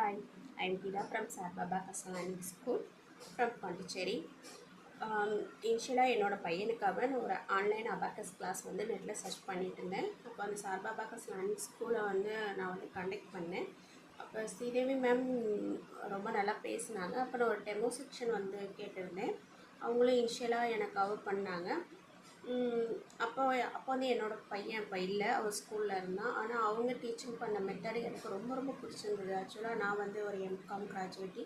Hi, I'm Gita from Sarbaba Kasarani School from Pondicherry. Um, இனிஷியலாக என்னோட பையனுக்காக நான் ஒரு ஆன்லைன் அபாக்கஸ் கிளாஸ் வந்து நெட்டில் சர்ச் பண்ணிட்டு இருந்தேன். அப்போ அந்த சார்பாபாக்கஸ் லேர்னிங் ஸ்கூலை வந்து நான் வந்து கண்டக்ட் பண்ணேன். அப்போ ஸ்ரீதேவி மேம் ரொம்ப நல்லா பேசினாங்க. அப்புறம் ஒரு டெமோ செக்ஷன் வந்து கேட்டிருந்தேன். அவங்களும் இனிஷியலாக எனக்கு கவர் பண்ணாங்க. அப்போ அப்போ வந்து என்னோடய பையன் இப்போ இல்லை. அவர் ஸ்கூலில் இருந்தான். ஆனால் அவங்க டீச்சிங் பண்ண மெத்தடு எனக்கு ரொம்ப ரொம்ப பிடிச்சிருந்தது. ஆக்சுவலாக நான் வந்து ஒரு எம்காம் கிராஜுவேட்டி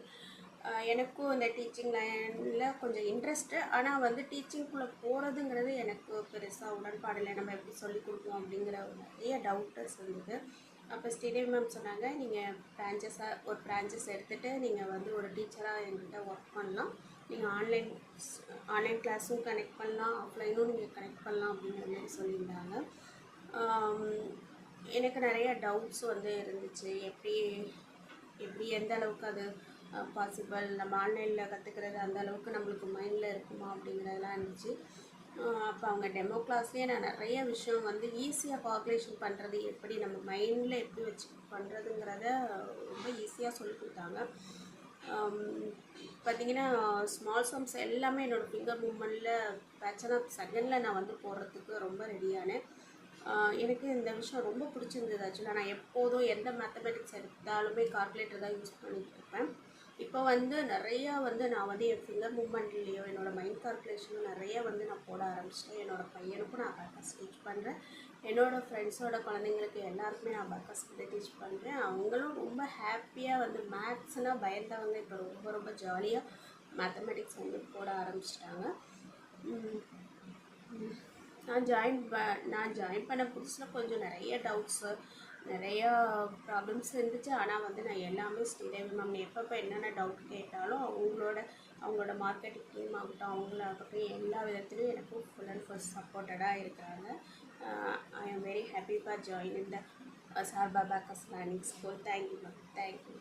எனக்கும் இந்த டீச்சிங் லைனில் கொஞ்சம் இன்ட்ரெஸ்ட்டு ஆனால் வந்து டீச்சிங்குள்ளே போகிறதுங்கிறது எனக்கு பெருசாக உடன்பாடு இல்லை. நம்ம எப்படி சொல்லிக் கொடுக்கணும் அப்படிங்கிற ஒரு நிறைய டவுட்டர்ஸ் இருந்தது. அப்போ ஸ்டேடியம் மேம் சொன்னாங்க நீங்கள் பிரான்ச்சஸாக ஒரு பிரான்ச்சஸ் எடுத்துகிட்டு நீங்கள் வந்து ஒரு டீச்சராக எங்கள்கிட்ட ஒர்க் பண்ணலாம். நீங்கள் ஆன்லைன் ஆன்லைன் கிளாஸும் கனெக்ட் பண்ணலாம் ஆஃப்லைனும் நீங்கள் கனெக்ட் பண்ணலாம் அப்படிங்கிற மாதிரி சொல்லியிருந்தாங்க. எனக்கு நிறைய டவுட்ஸ் வந்து இருந்துச்சு. எப்படி எப்படி எந்த அளவுக்கு அது பாசிபிள் நம்ம ஆன்லைனில் கற்றுக்கிறது அந்த அளவுக்கு நம்மளுக்கு மைண்டில் இருக்குமா அப்படிங்கிறதெல்லாம் இருந்துச்சு. அப்போ அவங்க டெமோ கிளாஸ்லேயே நான் நிறைய விஷயம் வந்து ஈஸியாக பாப்புலேஷன் பண்ணுறது எப்படி நம்ம மைண்டில் எப்படி வச்சு பண்ணுறதுங்கிறத ரொம்ப ஈஸியாக சொல்லி கொடுத்தாங்க. பார்த்தீங்கன்னா ஸ்மால் சம்ஸ் எல்லாமே என்னோடய ஃபிங்கர் மூமெண்ட்டில் பிரச்சனை செகண்டில் நான் வந்து போடுறதுக்கு ரொம்ப ரெடியானேன் எனக்கு இந்த விஷயம் ரொம்ப பிடிச்சிருந்தது ஆக்சுவலாக நான் எப்போதும் எந்த மேத்தமெட்டிக்ஸ் எடுத்தாலுமே கால்குலேட்டர் தான் யூஸ் பண்ணிகிட்டு இருப்பேன். இப்போ வந்து நிறையா வந்து நான் வந்து என் ஃபிங்கர் மூமெண்ட்லேயோ என்னோடய மைண்ட் கால்குலேஷனும் நிறைய வந்து நான் போட ஆரம்பிச்சிட்டேன். என்னோடய பையனுக்கும் நான் பேக்கஸ் டீச் பண்ணுறேன் என்னோடய ஃப்ரெண்ட்ஸோட குழந்தைங்களுக்கு எல்லாருக்குமே நான் பேக்கஸ் வந்து டீச் பண்ணுறேன் அவங்களும் ரொம்ப ஹாப்பியாக வந்து மேக்ஸ்னால் பயந்தவங்க. இப்போ ரொம்ப ரொம்ப ஜாலியாக மேத்தமெட்டிக்ஸ் வந்து போட ஆரம்பிச்சிட்டாங்க. நான் ஜாயின் ப நான் ஜாயின் பண்ண புதுசில் கொஞ்சம் நிறைய டவுட்ஸு நிறையா ப்ராப்ளம்ஸ் இருந்துச்சு. ஆனால் வந்து நான் எல்லாமே ஸ்ரீதேவி மேம் எப்பப்போ என்னென்ன டவுட் கேட்டாலும் அவங்களோட அவங்களோட மார்க்கெட்டிங் டீம் ஆகட்டும் அவங்களாகட்டும் எல்லா விதத்துலையும் எனக்கும் ஃபுல் அண்ட் ஃபுல் சப்போர்ட்டடாக இருக்கிறாங்க. I am very happy for join இந்த சார்பாபா கஸ் learning school thank you ma'am thank you